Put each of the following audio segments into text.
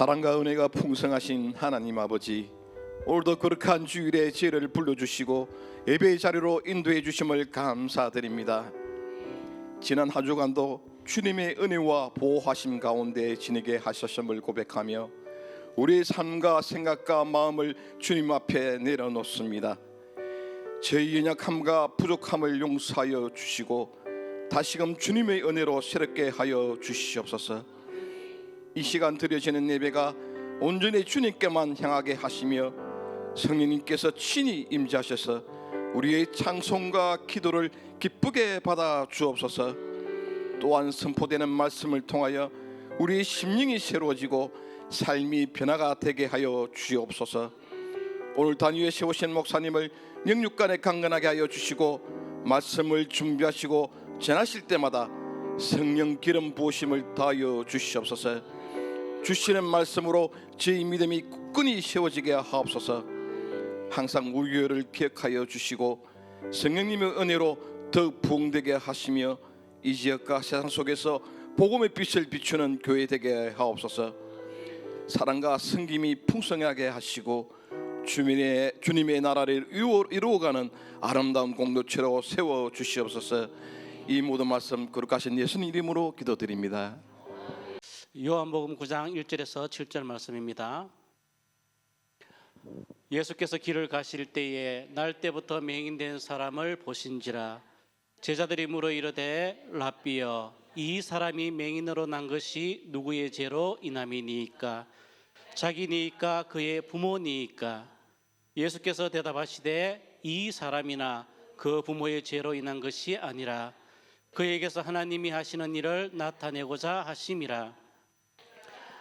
사랑과 은혜가 풍성하신 하나님 아버지 오늘도 거룩한 주일의 지혜를 불러주시고 예배의 자리로 인도해 주심을 감사드립니다. 지난 한 주간도 주님의 은혜와 보호하심 가운데 지내게 하셨음을 고백하며 우리의 삶과 생각과 마음을 주님 앞에 내려놓습니다. 저희 연약함과 부족함을 용서하여 주시고 다시금 주님의 은혜로 새롭게 하여 주시옵소서 이 시간 드려지는 예배가 온전히 주님께만 향하게 하시며 성령님께서 친히 임재하셔서 우리의 찬송과 기도를 기쁘게 받아 주옵소서. 또한 선포되는 말씀을 통하여 우리의 심령이 새로워지고 삶이 변화가 되게 하여 주옵소서. 오늘 단위에 세우신 목사님을 영육간에 강건하게 하여 주시고 말씀을 준비하시고 전하실 때마다 성령 기름 부으심을 다하여 주시옵소서 주시는 말씀으로 저희 믿음이 굳건히 세워지게 하옵소서 항상 우유를 기억하여 주시고 성령님의 은혜로 더욱 부흥되게 하시며 이 지역과 세상 속에서 복음의 빛을 비추는 교회 되게 하옵소서 사랑과 성김이 풍성하게 하시고 주님의 주님의 나라를 이루어- 이루어가는 아름다운 공동체로 세워 주시옵소서. 이 모든 말씀 거룩하신 예수님 이름으로 기도드립니다. 요한복음 9장 1절에서 7절 말씀입니다. 예수께서 길을 가실 때에 날 때부터 맹인된 사람을 보신지라 제자들이 물어 이르되 랍비여 이 사람이 맹인으로 난 것이 누구의 죄로 인함이니이까? 자기니이까? 그의 부모니이까? 예수께서 대답하시되 이 사람이나 그 부모의 죄로 인한 것이 아니라 그에게서 하나님이 하시는 일을 나타내고자 하심이라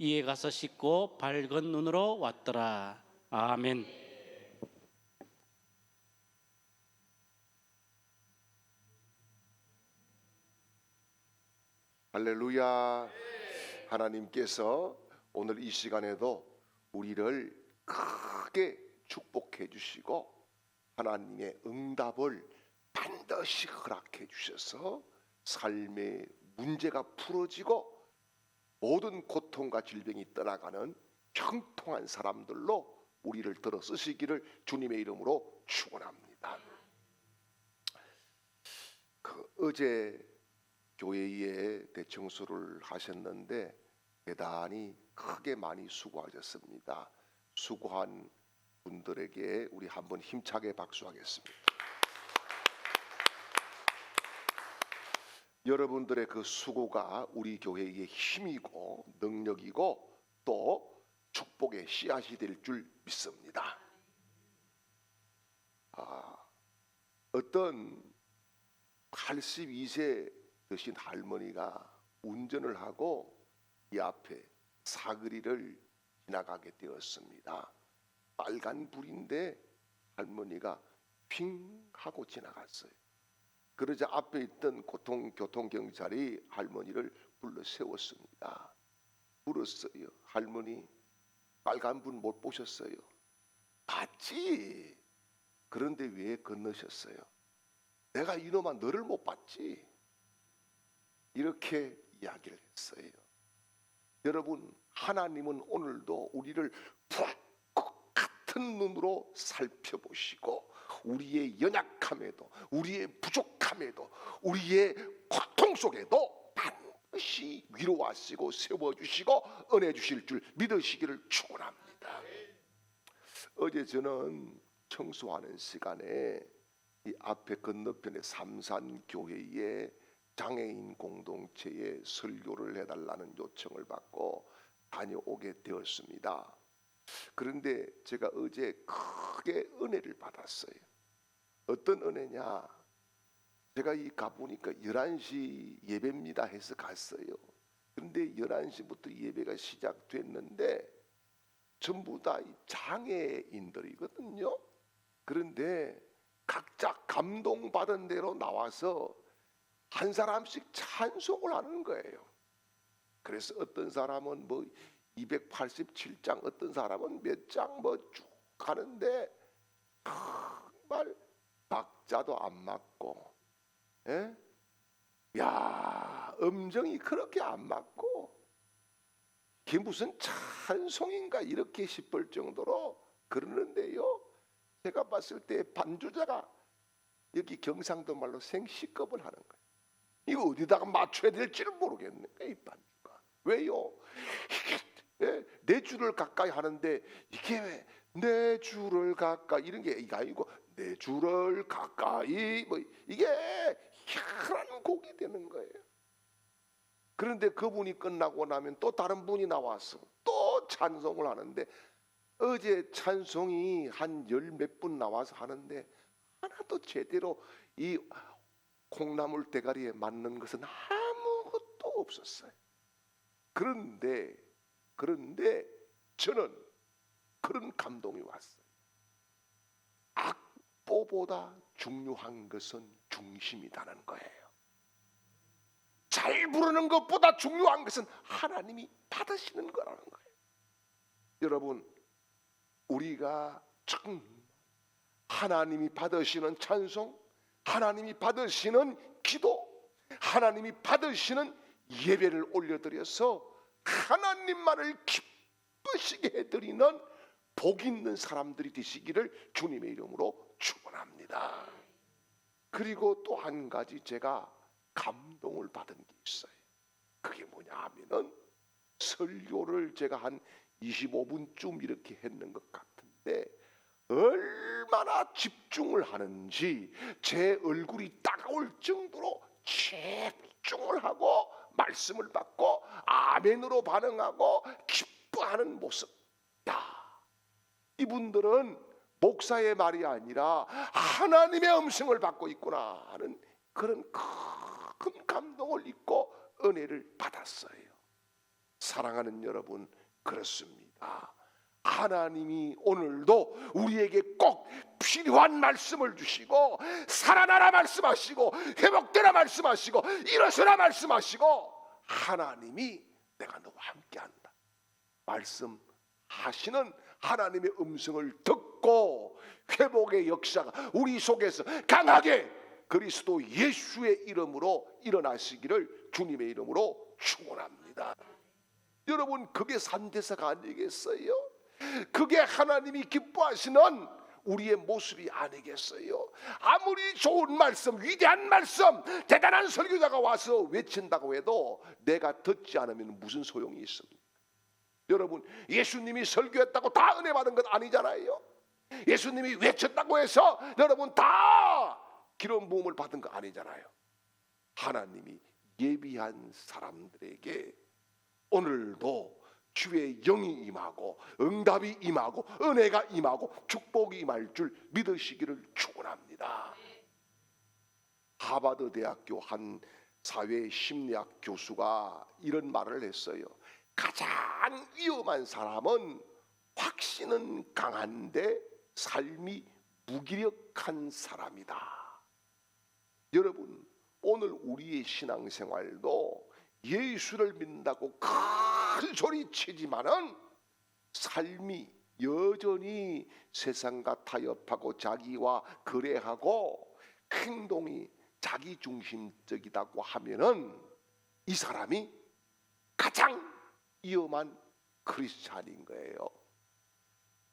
이에 가서 씻고 밝은 눈으로 왔더라 아멘 할렐루야. 하나님께서 오늘 이 시간에도 우리를 크게 축복해 주시고 하나님의 응답을 반드시 허락해 주셔서 삶의 문제가 풀어지고 모든 고통과 질병이 떠나가는 형통한 사람들로 우리를 들어 쓰시기를 주님의 이름으로 축원합니다. 그 어제 교회에 대청소를 하셨는데 대단히 크게 많이 수고하셨습니다. 수고한 분들에게 우리 한번 힘차게 박수하겠습니다. 여러분들의 그 수고가 우리 교회의 힘이고 능력이고 또 축복의 씨앗이 될 줄 믿습니다. 아, 어떤 82세 되신 할머니가 운전을 하고 이 앞에 사거리를 지나가게 되었습니다. 빨간 불인데 할머니가 핑 하고 지나갔어요. 그러자 앞에 있던 고통 교통 경찰이 할머니를 불러 세웠습니다. 물었어요. 할머니 빨간 불 못 보셨어요? 봤지. 그런데 왜 건너셨어요? 내가 이놈아 너를 못 봤지. 이렇게 이야기를 했어요. 여러분 하나님은 오늘도 우리를 불꽃 같은 눈으로 살펴보시고 우리의 연약함에도 우리의 부족함에도 우리의 고통 속에도 반드시 위로하시고 세워주시고 은혜 주실 줄 믿으시기를 축원합니다. 어제 저는 청소하는 시간에 이 앞에 건너편의 삼산 교회에 장애인 공동체에 설교를 해달라는 요청을 받고 다녀오게 되었습니다. 그런데 제가 어제 크게 은혜를 받았어요. 어떤 은혜냐? 제가 이 가보니까 11시 예배입니다 해서 갔어요. 그런데 11시부터 예배가 시작됐는데 전부 다이 장애인들이거든요. 그런데 각자 감동받은 대로 나와서 한 사람씩 찬송을 하는 거예요. 그래서 어떤 사람은 뭐 287장, 어떤 사람은 몇 장 뭐 쭉 가는데 정말 박자도 안 맞고, 예? 야 음정이 그렇게 안 맞고 이게 무슨 찬송인가 이렇게 싶을 정도로 그러는데요. 제가 봤을 때 반주자가 여기 경상도 말로 생시급을 하는 거예요. 이거 어디다가 맞춰야 될지를 모르겠네. 이 반주가 왜요? 네 줄을 가까이 하는데 이게 왜네 줄을 가까이 이런 게 아니고 네 줄을 가까이 뭐 이게 희한한 곡이 되는 거예요. 그런데 그분이 끝나고 나면 또 다른 분이 나와서 또 찬송을 하는데 어제 찬송이 한 열 몇 분 나와서 하는데 하나도 제대로 이 콩나물 대가리에 맞는 것은 아무것도 없었어요. 그런데 그런데 저는 그런 감동이 왔어요. 악 보보다 중요한 것은 중심이라는 거예요. 잘 부르는 것보다 중요한 것은 하나님이 받으시는 거라는 거예요. 여러분, 우리가 정 하나님이 받으시는 찬송, 하나님이 받으시는 기도, 하나님이 받으시는 예배를 올려드려서 하나님만을 기쁘시게 해드리는 복 있는 사람들이 되시기를 주님의 이름으로 축원합니다. 그리고 또 한 가지 제가 감동을 받은 게 있어요. 그게 뭐냐 하면은 설교를 제가 한 25분쯤 이렇게 했는 것 같은데 얼마나 집중을 하는지 제 얼굴이 따가울 정도로 집중을 하고 말씀을 받고 아멘으로 반응하고 기뻐하는 모습. 야, 이분들은 목사의 말이 아니라 하나님의 음성을 받고 있구나 하는 그런 큰 감동을 잊고 은혜를 받았어요. 사랑하는 여러분 그렇습니다. 하나님이 오늘도 우리에게 꼭 필요한 말씀을 주시고 살아나라 말씀하시고 회복되라 말씀하시고 일어서라 말씀하시고 하나님이 내가 너와 함께한다 말씀하시는 하나님의 음성을 듣고 회복의 역사가 우리 속에서 강하게 그리스도 예수의 이름으로 일어나시기를 주님의 이름으로 축원합니다. 여러분 그게 산대사가 아니겠어요? 그게 하나님이 기뻐하시는 우리의 모습이 아니겠어요? 아무리 좋은 말씀, 위대한 말씀, 대단한 설교자가 와서 외친다고 해도 내가 듣지 않으면 무슨 소용이 있습니까? 여러분 예수님이 설교했다고 다 은혜 받은 건 아니잖아요. 예수님이 외쳤다고 해서 여러분 다 기름 부음을 받은 거 아니잖아요. 하나님이 예비한 사람들에게 오늘도 주의 영이 임하고 응답이 임하고 은혜가 임하고 축복이 임할 줄 믿으시기를 축원합니다. 하버드 대학교 한 사회 심리학 교수가 이런 말을 했어요. 가장 위험한 사람은 확신은 강한데 삶이 무기력한 사람이다. 여러분 오늘 우리의 신앙생활도 예수를 믿는다고 큰 소리 치지만은 삶이 여전히 세상과 타협하고 자기와 거래하고 행동이 자기 중심적이다고 하면은 이 사람이 가장 위험한 크리스찬인 거예요.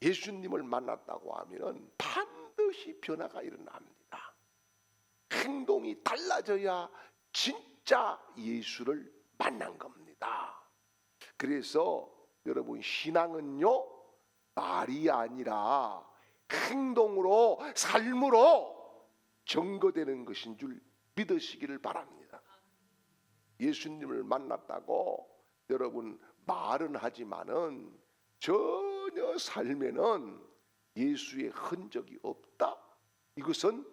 예수님을 만났다고 하면은 반드시 변화가 일어납니다. 행동이 달라져야 진짜 예수를 만난 겁니다. 그래서 여러분 신앙은요 말이 아니라 행동으로 삶으로 증거되는 것인 줄 믿으시기를 바랍니다. 예수님을 만났다고 여러분 말은 하지만은 전혀 삶에는 예수의 흔적이 없다. 이것은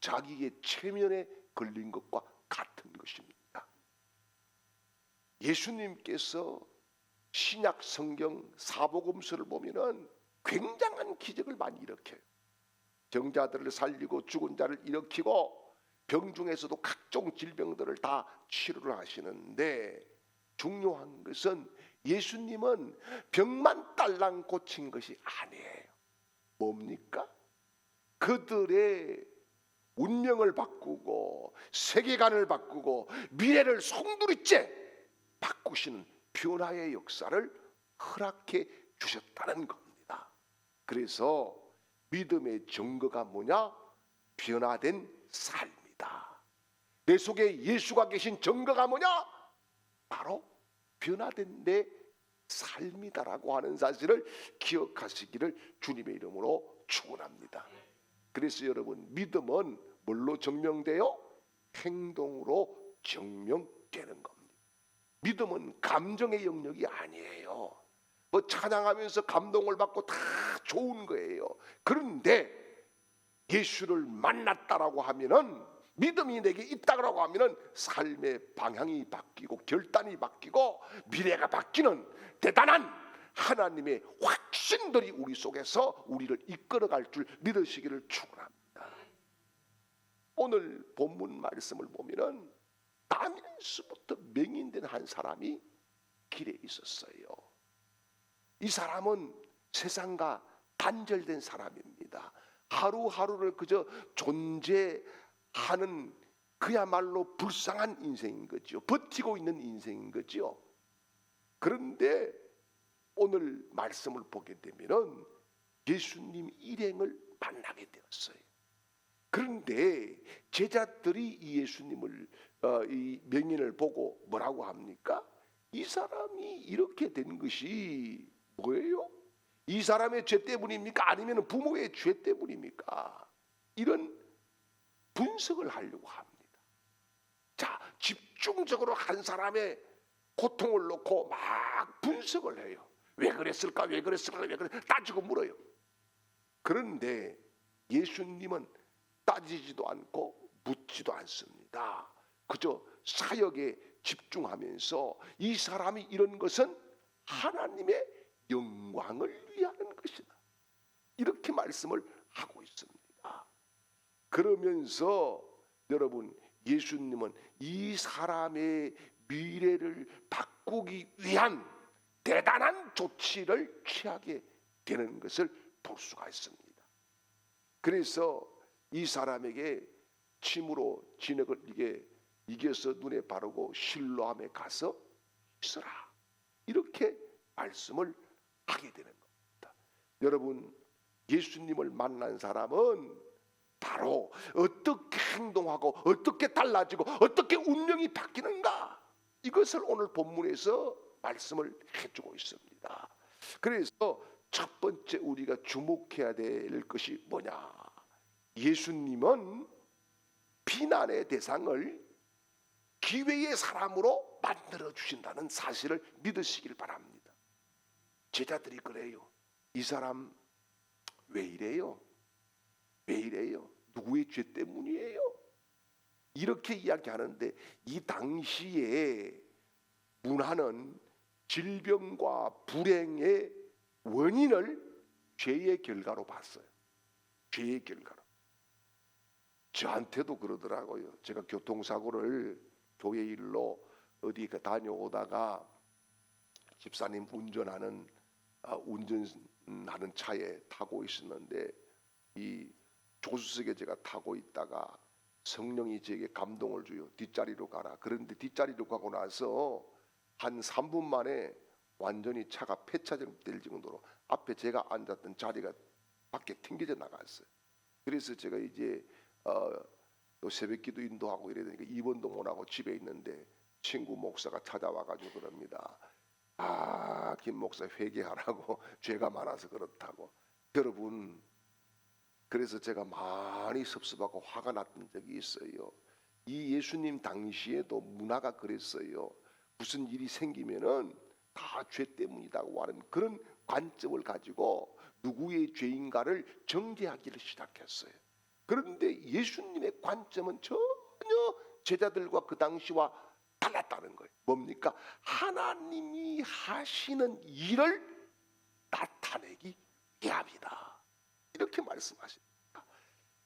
자기의 체면에 걸린 것과 같은 것입니다. 예수님께서 신약 성경 사복음서를 보면은 굉장한 기적을 많이 일으켜요. 정자들을 살리고 죽은 자를 일으키고 병 중에서도 각종 질병들을 다 치료를 하시는데 중요한 것은 예수님은 병만 딸랑 고친 것이 아니에요. 뭡니까? 그들의 운명을 바꾸고 세계관을 바꾸고 미래를 송두리째 바꾸시는 변화의 역사를 허락해 주셨다는 겁니다. 그래서 믿음의 증거가 뭐냐? 변화된 삶이다. 내 속에 예수가 계신 증거가 뭐냐? 바로 변화된 내 삶이다라고 하는 사실을 기억하시기를 주님의 이름으로 축원합니다. 그래서 여러분 믿음은 뭘로 증명돼요? 행동으로 증명되는 겁니다. 믿음은 감정의 영역이 아니에요. 뭐 찬양하면서 감동을 받고 다 좋은 거예요. 그런데 예수를 만났다라고 하면은 믿음이 내게 있다라고 하면은 삶의 방향이 바뀌고 결단이 바뀌고 미래가 바뀌는 대단한 하나님의 확신들이 우리 속에서 우리를 이끌어갈 줄 믿으시기를 축원합니다. 오늘 본문 말씀을 보면은 나면서부터 맹인된 한 사람이 길에 있었어요. 이 사람은 세상과 단절된 사람입니다. 하루하루를 그저 존재 하는 그야말로 불쌍한 인생인 거죠. 버티고 있는 인생인 거죠. 그런데 오늘 말씀을 보게 되면은 예수님 일행을 만나게 되었어요. 그런데 제자들이 이 예수님을 어, 이 명인을 보고 뭐라고 합니까? 이 사람이 이렇게 된 것이 뭐예요? 이 사람의 죄 때문입니까? 아니면 부모의 죄 때문입니까? 이런 분석을 하려고 합니다. 자, 집중적으로 한 사람의 고통을 놓고 막 분석을 해요. 왜 그랬을까? 왜 그랬을까? 왜 그랬? 따지고 물어요. 그런데 예수님은 따지지도 않고 묻지도 않습니다. 그저 사역에 집중하면서 이 사람이 이런 것은 하나님의 영광을 위하는 것이다. 이렇게 말씀을 하고 있습니다. 그러면서 여러분 예수님은 이 사람의 미래를 바꾸기 위한 대단한 조치를 취하게 되는 것을 볼 수가 있습니다. 그래서 이 사람에게 침으로 진흙을 이게 이겨서 눈에 바르고 실로함에 가서 있어라 이렇게 말씀을 하게 되는 겁니다. 여러분 예수님을 만난 사람은 바로 어떻게 행동하고 어떻게 달라지고 어떻게 운명이 바뀌는가 이것을 오늘 본문에서 말씀을 해주고 있습니다. 그래서 첫 번째 우리가 주목해야 될 것이 뭐냐? 예수님은 비난의 대상을 기회의 사람으로 만들어 주신다는 사실을 믿으시길 바랍니다. 제자들이 그래요. 이 사람 왜 이래요? 왜 이래요? 누구의 죄 때문이에요? 이렇게 이야기하는데 이 당시에 문화는 질병과 불행의 원인을 죄의 결과로 봤어요. 죄의 결과로. 저한테도 그러더라고요. 제가 교통사고를 교회 일로 어디 그 다녀오다가 집사님 운전하는 아, 운전하는 차에 타고 있었는데 이 조수석에 제가 타고 있다가 성령이 제게 감동을 줘요. 뒷자리로 가라. 그런데 뒷자리로 가고 나서 한 3분 만에 완전히 차가 폐차될 정도로 앞에 제가 앉았던 자리가 밖에 튕겨져 나갔어요. 그래서 제가 이제 어, 또 새벽기도 인도하고 이래야 되니까 입원도 못 하고 집에 있는데 친구 목사가 찾아와가지고 그럽니다. 아, 김 목사 회개하라고 죄가 많아서 그렇다고. 여러분, 그래서 제가 많이 섭섭하고 화가 났던 적이 있어요. 이 예수님 당시에도 문화가 그랬어요. 무슨 일이 생기면은 다 죄 때문이라고 하는 그런 관점을 가지고 누구의 죄인가를 정죄하기를 시작했어요. 그런데 예수님의 관점은 전혀 제자들과 그 당시와 달랐다는 거예요. 뭡니까? 하나님이 하시는 일을 나타내기 위함이다. 이렇게 말씀하십니다.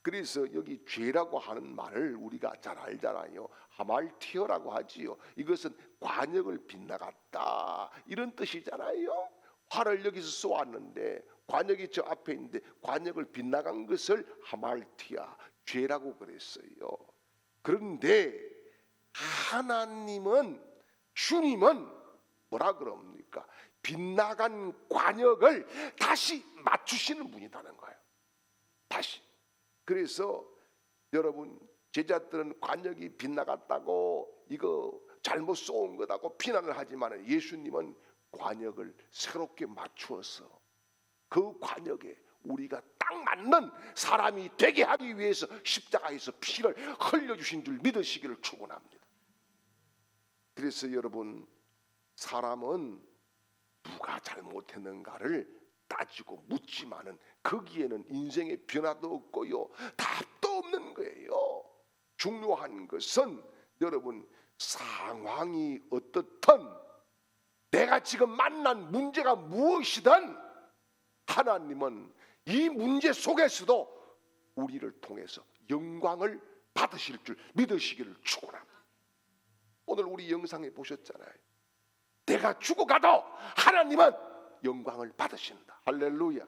그래서 여기 죄라고 하는 말을 우리가 잘 알잖아요. 하말티어라고 하지요. 이것은 관역을 빗나갔다 이런 뜻이잖아요. 화를 여기서 쏘았는데 관역이 저 앞에 있는데 관역을 빗나간 것을 하말티아 죄라고 그랬어요. 그런데 하나님은 주님은 뭐라 그럽니까? 빗나간 관역을 다시 맞추시는 분이라는 거예요. 다시. 그래서 여러분 제자들은 관역이 빗나갔다고 이거 잘못 쏘은 거다고 비난을 하지만 예수님은 관역을 새롭게 맞추어서 그 관역에 우리가 딱 맞는 사람이 되게 하기 위해서 십자가에서 피를 흘려주신 줄 믿으시기를 축원합니다. 그래서 여러분 사람은 누가 잘못했는가를 따지고 묻지만은 거기에는 인생의 변화도 없고요 답도 없는 거예요. 중요한 것은 여러분 상황이 어떻든 내가 지금 만난 문제가 무엇이든 하나님은 이 문제 속에서도 우리를 통해서 영광을 받으실 줄 믿으시기를 축원합니다. 오늘 우리 영상에 보셨잖아요. 내가 죽어가도 하나님은 영광을 받으신다. 할렐루야.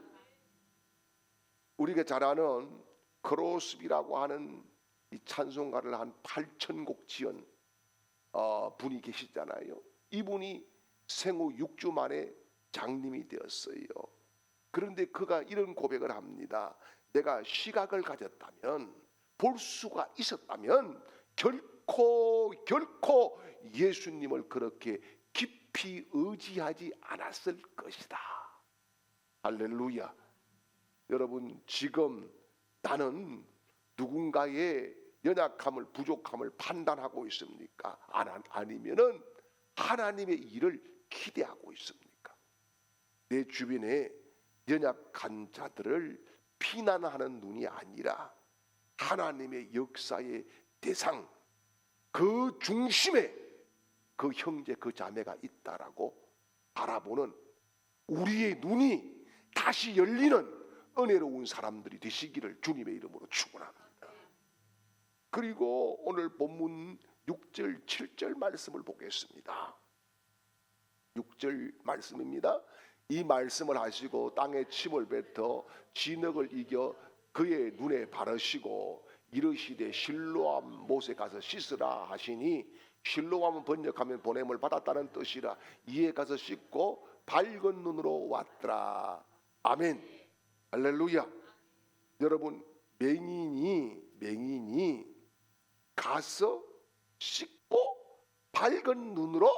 우리가 잘 아는 크로스비라고 하는 이 찬송가를 한 8천 곡 지은 어, 분이 계시잖아요. 이분이 생후 6주 만에 장님이 되었어요. 그런데 그가 이런 고백을 합니다. 내가 시각을 가졌다면 볼 수가 있었다면 결코 결코 예수님을 그렇게 깊이 의지하지 않았을 것이다. 할렐루야. 여러분 지금 나는 누군가의 연약함을 부족함을 판단하고 있습니까? 안- 아니면은 하나님의 일을 기대하고 있습니까? 내 주변에 연약한 자들을 비난하는 눈이 아니라 하나님의 역사의 대상 그 중심에 그 형제 그 자매가 있다라고 바라보는 우리의 눈이 다시 열리는 은혜로운 사람들이 되시기를 주님의 이름으로 축원합니다. 그리고 오늘 본문 6절 7절 말씀을 보겠습니다. 6절 말씀입니다. 이 말씀을 하시고 땅에 침을 뱉어 진흙을 이겨 그의 눈에 바르시고 이르시되 실로암 못에 가서 씻으라 하시니 실로암은 번역하면 보냄을 받았다는 뜻이라 이에 가서 씻고 밝은 눈으로 왔더라. 아멘. 할렐루야. 여러분 맹인이 맹인이 가서 씻고 밝은 눈으로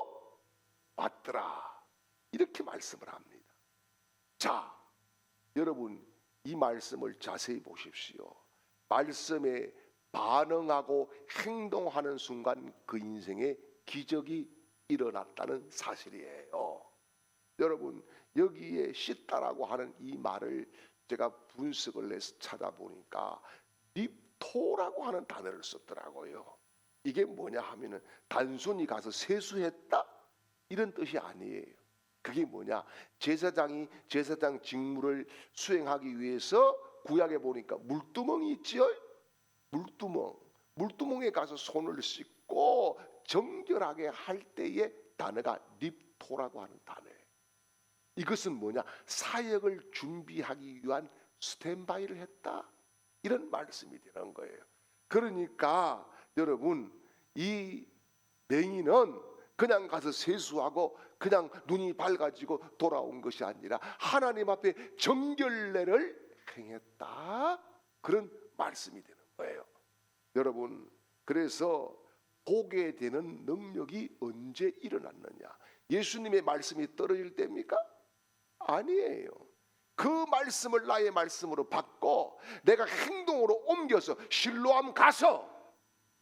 왔더라. 이렇게 말씀을 합니다. 자 여러분 이 말씀을 자세히 보십시오. 말씀에 반응하고 행동하는 순간 그 인생에 기적이 일어났다는 사실이에요. 여러분 여기에 씻다라고 하는 이 말을 제가 분석을 해서 찾아보니까 립토라고 하는 단어를 썼더라고요. 이게 뭐냐 하면은 단순히 가서 세수했다 이런 뜻이 아니에요. 그게 뭐냐 제사장이 제사장 직무를 수행하기 위해서 구약에 보니까 물두멍이 있지요. 물두멍, 물두멍에 가서 손을 씻고 정결하게 할 때의 단어가 립토라고 하는 단어예요. 이것은 뭐냐? 사역을 준비하기 위한 스탠바이를 했다. 이런 말씀이 되는 거예요. 그러니까 여러분 이 맹인은 그냥 가서 세수하고 그냥 눈이 밝아지고 돌아온 것이 아니라 하나님 앞에 정결례를 행했다. 그런 말씀이 되는 거예요. 여러분, 그래서 보게 되는 능력이 언제 일어났느냐? 예수님의 말씀이 떨어질 때입니까? 아니에요. 그 말씀을 나의 말씀으로 바꿔 내가 행동으로 옮겨서 실로암 가서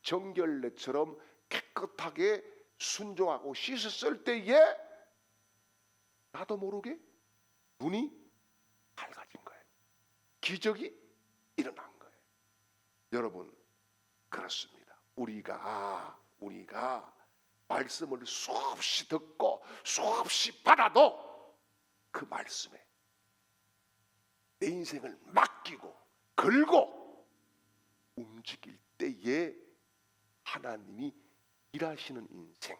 정결례처럼 깨끗하게 순종하고 씻었을 때에 나도 모르게 눈이 밝아진 거예요. 기적이 일어난 거예요. 여러분 그렇습니다. 우리가 우리가 말씀을 수없이 듣고 수없이 받아도 그 말씀에 내 인생을 맡기고 걸고 움직일 때에 하나님이 일하시는 인생,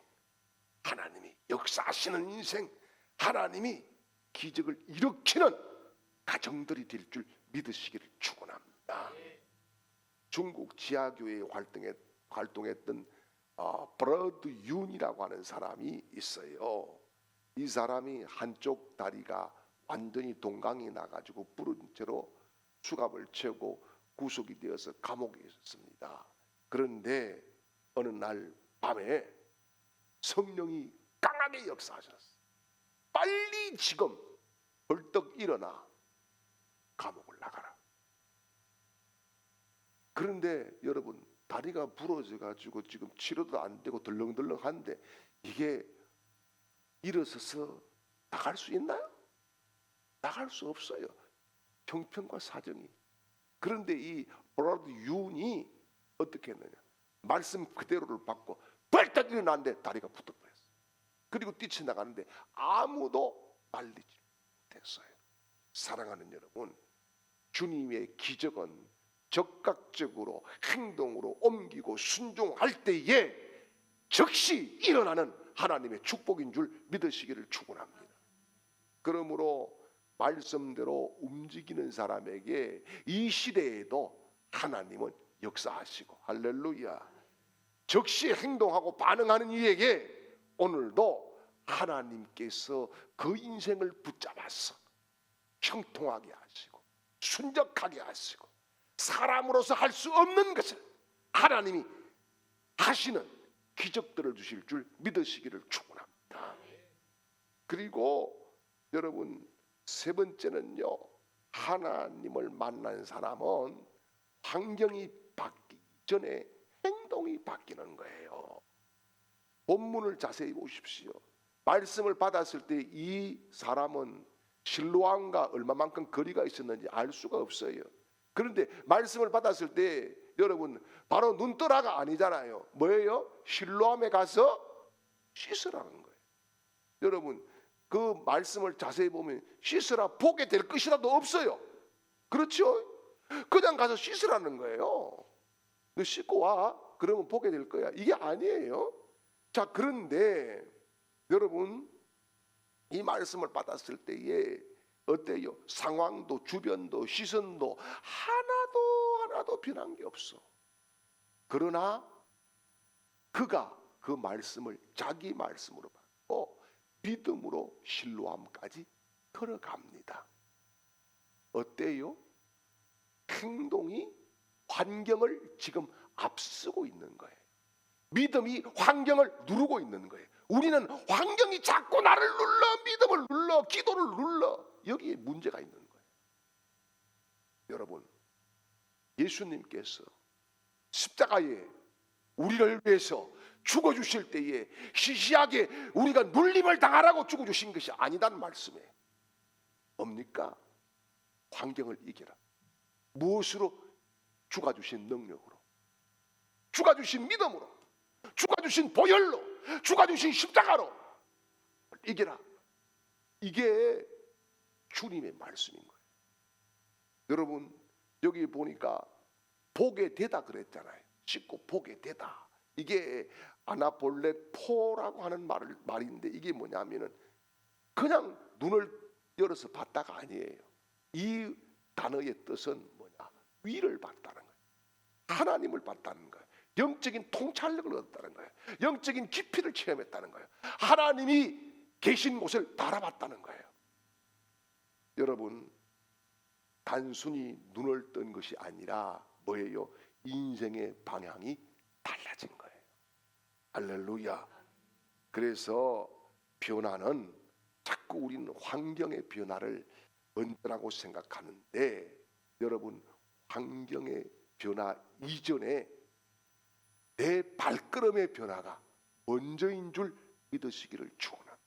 하나님이 역사하시는 인생, 하나님이 기적을 일으키는 가정들이 될 줄 믿으시기를 축원합니다. 중국 지하교회에 활동했, 활동했던 어, 브러드 윤이라고 하는 사람이 있어요. 이 사람이 한쪽 다리가 완전히 동강이 나가지고 부른 채로 수갑을 채우고 구속이 되어서 감옥에 있었습니다. 그런데 어느 날 밤에 성령이 강하게 역사하셨어. 빨리 지금 벌떡 일어나 감옥을 나가라. 그런데 여러분 다리가 부러져 가지고 지금 치료도 안 되고 덜렁덜렁한데 이게 일어서서 나갈 수 있나요? 나갈 수 없어요. 형편과 사정이. 그런데 이 브라드 윤이 어떻게 했느냐? 말씀 그대로를 받고 벌떡 일어났는데 다리가 붙어버렸어요. 그리고 뛰쳐나가는데 아무도 말리지 못했어요. 사랑하는 여러분, 주님의 기적은 적극적으로 행동으로 옮기고 순종할 때에 즉시 일어나는 하나님의 축복인 줄 믿으시기를 축원합니다. 그러므로 말씀대로 움직이는 사람에게 이 시대에도 하나님은 역사하시고 할렐루야. 즉시 행동하고 반응하는 이에게 오늘도 하나님께서 그 인생을 붙잡아서 형통하게 하시고 순적하게 하시고 사람으로서 할 수 없는 것을 하나님이 하시는 기적들을 주실 줄 믿으시기를 축원합니다. 그리고 여러분 세 번째는요 하나님을 만난 사람은 환경이 바뀌기 전에 행동이 바뀌는 거예요. 본문을 자세히 보십시오. 말씀을 받았을 때 이 사람은 실로암과 얼마만큼 거리가 있었는지 알 수가 없어요. 그런데 말씀을 받았을 때 여러분 바로 눈떠라가 아니잖아요. 뭐예요? 실로암에 가서 씻으라는 거예요. 여러분 그 말씀을 자세히 보면 씻으라 보게 될 것이라도 없어요. 그렇죠? 그냥 가서 씻으라는 거예요. 너 씻고 와. 그러면 보게 될 거야. 이게 아니에요. 자, 그런데 여러분 이 말씀을 받았을 때에 어때요? 상황도 주변도 시선도 하나도 하나도 변한 게 없어. 그러나 그가 그 말씀을 자기 말씀으로 받고 믿음으로 신로함까지 걸어갑니다. 어때요? 행동이 환경을 지금 앞서고 있는 거예요. 믿음이 환경을 누르고 있는 거예요. 우리는 환경이 자꾸 나를 눌러 믿음을 눌러 기도를 눌러 여기에 문제가 있는 거예요. 여러분 예수님께서 십자가에 우리를 위해서 죽어 주실 때에 시시하게 우리가 눌림을 당하라고 죽어 주신 것이 아니다는 말씀에 뭡니까? 환경을 이겨라. 무엇으로 죽어 주신 능력으로 죽어 주신 믿음으로 죽어 주신 보혈로 죽어 주신 십자가로 이겨라. 이게 주님의 말씀인 거예요. 여러분 여기 보니까 보게 되다 그랬잖아요. 씻고 보게 되다. 이게 아나볼레포라고 하는 말을 말인데 이게 뭐냐면은 그냥 눈을 열어서 봤다가 아니에요. 이 단어의 뜻은 뭐냐? 위를 봤다는 거예요. 하나님을 봤다는 거예요. 영적인 통찰력을 얻었다는 거예요. 영적인 깊이를 체험했다는 거예요. 하나님이 계신 곳을 바라봤다는 거예요. 여러분 단순히 눈을 뜬 것이 아니라 뭐예요? 인생의 방향이 달라진 거예요. 할렐루야. 그래서 변화는 자꾸 우리는 환경의 변화를 언제라고 생각하는데 여러분 환경의 변화 이전에 내 발걸음의 변화가 먼저인 줄 믿으시기를 축원합니다.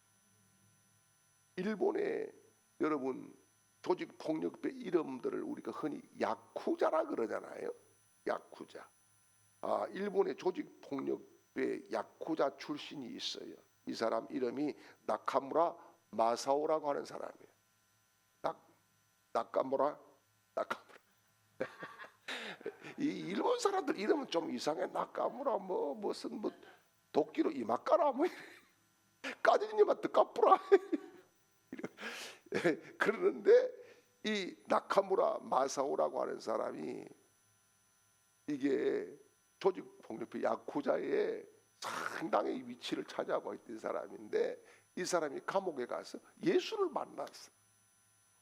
일본의 여러분 조직 폭력배 이름들을 우리가 흔히 야쿠자라 그러잖아요. 야쿠자. 아, 일본의 조직 폭력 야쿠자 출신이 있어요. 이 사람 이름이 나카무라 마사오라고 하는 사람이에요. 나 나카무라 나카무라. 이 일본 사람들 이름은 좀 이상해. 나카무라 뭐 무슨 뭐 도끼로 이마까라 뭐 까지니만 뜻까뿌라 그러는데 이 나카무라 마사오라고 하는 사람이 이게 조직 폭력배 야쿠자의 상당히 위치를 차지하고 있던 사람인데 이 사람이 감옥에 가서 예수를 만났어.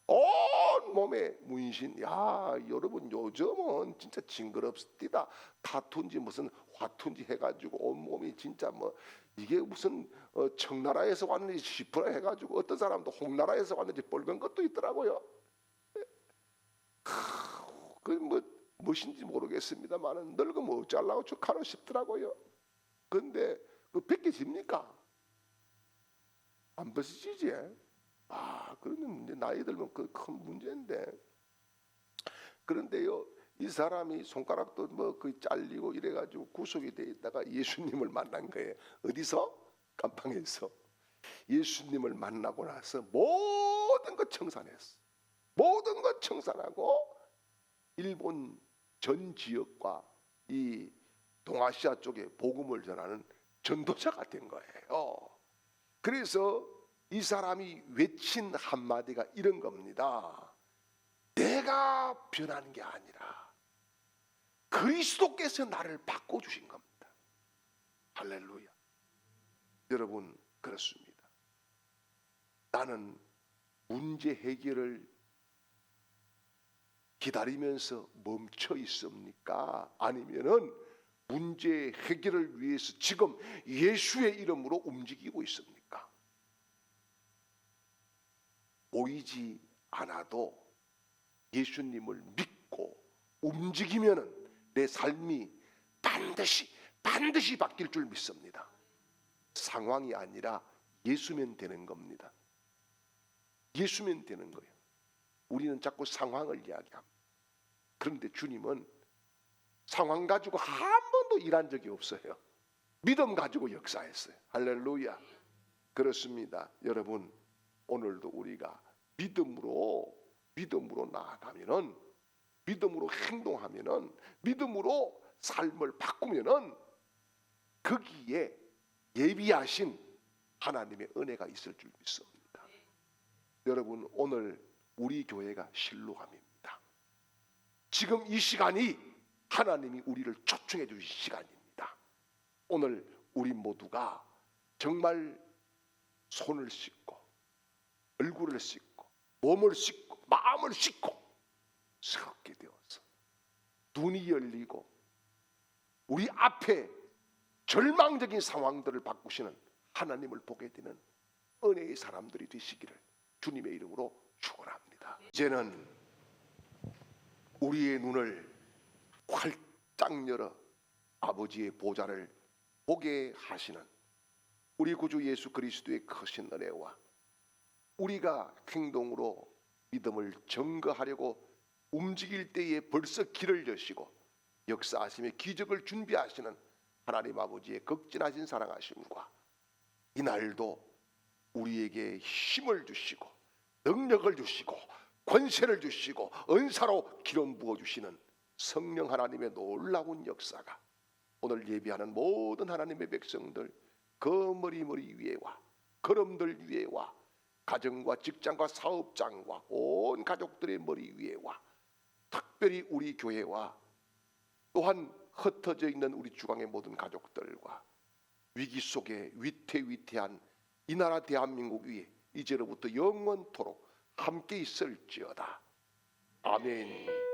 온 몸에 문신. 야 여러분 요즘은 진짜 징그럽습니다. 타투인지 무슨 화투인지 해가지고 온 몸이 진짜 뭐 이게 무슨 어, 청나라에서 왔는지 시프라 해가지고 어떤 사람도 홍나라에서 왔는지 뻘건 것도 있더라고요. 그뭐 무엇인지 모르겠습니다만은 늙으면 어쩌려고 축하로 싶더라고요. 근데 그 벗겨집니까? 안 벗어지지? 아, 그러면 문제 나이 들면 그 큰 문제인데. 그런데요, 이 사람이 손가락도 뭐 거의 잘리고 이래가지고 구속이 돼 있다가 예수님을 만난 거예요. 어디서? 깜방에서. 예수님을 만나고 나서 모든 것 청산했어. 모든 것 청산하고 일본 전 지역과 이 동아시아 쪽에 복음을 전하는 전도자가 된 거예요. 그래서 이 사람이 외친 한마디가 이런 겁니다. 내가 변하는 게 아니라 그리스도께서 나를 바꿔주신 겁니다. 할렐루야. 여러분, 그렇습니다. 나는 문제 해결을 기다리면서 멈춰 있습니까? 아니면은 문제 해결을 위해서 지금 예수의 이름으로 움직이고 있습니까? 보이지 않아도 예수님을 믿고 움직이면은 내 삶이 반드시 반드시 바뀔 줄 믿습니다. 상황이 아니라 예수면 되는 겁니다. 예수면 되는 거예요. 우리는 자꾸 상황을 이야기합니다. 그런데 주님은 상황 가지고 한 번도 일한 적이 없어요. 믿음 가지고 역사했어요. 할렐루야. 그렇습니다. 여러분, 오늘도 우리가 믿음으로 믿음으로 나아가면은 믿음으로 행동하면은 믿음으로 삶을 바꾸면은 거기에 예비하신 하나님의 은혜가 있을 줄 믿습니다. 여러분 오늘 우리 교회가 실로함입니다. 지금 이 시간이 하나님이 우리를 초청해 주신 시간입니다. 오늘 우리 모두가 정말 손을 씻고 얼굴을 씻고 몸을 씻고 마음을 씻고 새롭게 되어서 눈이 열리고 우리 앞에 절망적인 상황들을 바꾸시는 하나님을 보게 되는 은혜의 사람들이 되시기를 주님의 이름으로 축원합니다. 이제는 우리의 눈을 활짝 열어 아버지의 보좌를 보게 하시는 우리 구주 예수 그리스도의 크신 은혜와 우리가 행동으로 믿음을 증거하려고 움직일 때에 벌써 길을 여시고 역사하심의 기적을 준비하시는 하나님 아버지의 극진하신 사랑하심과 이날도 우리에게 힘을 주시고 능력을 주시고 권세를 주시고 은사로 기름 부어 주시는 성령 하나님의 놀라운 역사가 오늘 예비하는 모든 하나님의 백성들 그 머리 머리 위에와 걸음들 위에와 가정과 직장과 사업장과 온 가족들의 머리 위에와 특별히 우리 교회와 또한 흩어져 있는 우리 주강의 모든 가족들과 위기 속에 위태위태한 이 나라 대한민국 위에 이제로부터 영원토록 함께 있을지어다. 아멘.